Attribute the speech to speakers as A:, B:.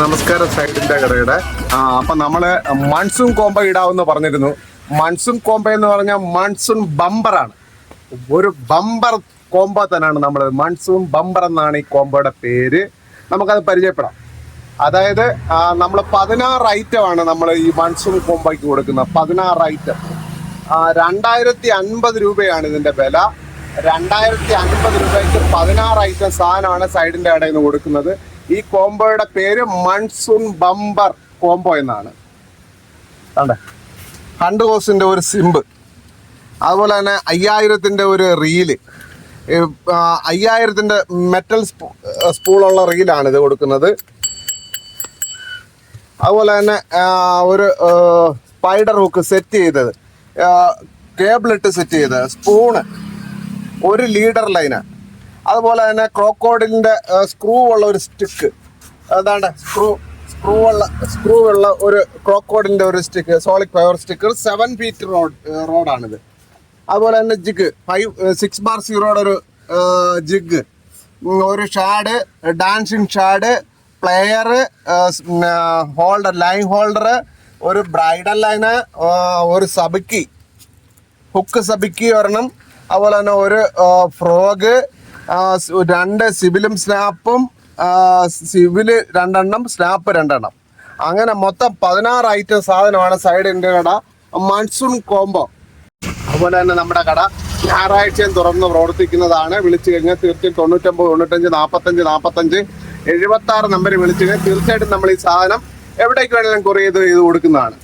A: പടിഞ്ഞാറ് സൈഡിന്റെ കടയുടെ. അപ്പൊ നമ്മൾ മൺസൂൺ കോംബോ ഇടാവെന്ന് പറഞ്ഞിരുന്നു. മൺസൂൺ കോംബോ എന്ന് പറഞ്ഞാൽ മൺസൂൺ ബമ്പറാണ്. ഒരു ബമ്പർ കോംബോ തന്നെയാണ് നമ്മൾ മൺസൂൺ ബമ്പർ എന്നാണ് ഈ കോംബോയുടെ പേര്. നമുക്കത് പരിചയപ്പെടാം. അതായത് നമ്മൾ പതിനാറ് ഐറ്റമാണ് നമ്മൾ ഈ മൺസൂൺ കോമ്പയ്ക്ക് കൊടുക്കുന്നത് പതിനാറ് ഐറ്റം രണ്ടായിരത്തി അൻപത് രൂപയാണ് ഇതിന്റെ വില. രണ്ടായിരത്തി അൻപത് രൂപയ്ക്ക് പതിനാറ് ഐറ്റം സാധനമാണ് സൈഡിന്റെ കടയിൽ നിന്ന് കൊടുക്കുന്നത്. ഈ കോംബോയുടെ പേര് മൺസൂൺ ബമ്പർ കോംബോ എന്നാണ്. ഹൺഡ്രഡ് കോസിന്റെ ഒരു സിമ്പ് അതുപോലെ തന്നെ അയ്യായിരത്തിന്റെ ഒരു റീൽ അയ്യായിരത്തിന്റെ മെറ്റൽ സ്പൂ സ്പൂളുള്ള റീലാണ് ഇത് കൊടുക്കുന്നത്. അതുപോലെ തന്നെ ഒരു സ്പൈഡർ ഹുക്ക് സെറ്റ് ചെയ്തത്. കേബിൾ ഇട്ട് സെറ്റ് ചെയ്തത്. സ്പൂണ് ഒരു ലീഡർ ലൈന് അതുപോലെ തന്നെ ക്രോക്കോഡിന്റെ സ്ക്രൂ ഉള്ള ഒരു സ്റ്റിക്ക് അതാണ് സ്ക്രൂ സ്ക്രൂ ഉള്ള സ്ക്രൂ ഉള്ള ഒരു ക്രോക്കോഡിന്റെ ഒരു stick solid power sticker seven feet rod റോഡാണിത് അതുപോലെ തന്നെ ജിഗ് ഫൈവ് സിക്സ് ബാർ സീറോയുടെ ഒരു ജിഗ് ഒരു shad dancing shad player holder line holder ഒരു ബ്രൈഡൽ ലൈന് ഒരു സബിക്കി. ഹുക്ക് സബിക്കി ഒരെണ്ണം. അതുപോലെ തന്നെ ഒരു ഫ്രോഗ് രണ്ട് സിവിലും സ്നാപ്പും സിവിൽ രണ്ടെണ്ണം സ്നാപ്പ് രണ്ടെണ്ണം. അങ്ങനെ മൊത്തം പതിനാറ് ഐറ്റം സാധനമാണ് സൈഡ് എന്റെ കട. Monsoon combo. അതുപോലെ തന്നെ നമ്മുടെ കട ഞായറാഴ്ചയും തുറന്ന് പ്രവർത്തിക്കുന്നതാണ്. വിളിച്ചു കഴിഞ്ഞാൽ തീർച്ചയായും തൊണ്ണൂറ്റൊമ്പത് തൊണ്ണൂറ്റഞ്ച് നാൽപ്പത്തഞ്ച് നാൽപ്പത്തഞ്ച് എഴുപത്തി ആറ് നമ്പറിൽ വിളിച്ചു കഴിഞ്ഞാൽ തീർച്ചയായിട്ടും നമ്മൾ ഈ സാധനം എവിടേക്ക് വേണമെങ്കിലും കുറേ ഇത് ചെയ്ത് കൊടുക്കുന്നതാണ്.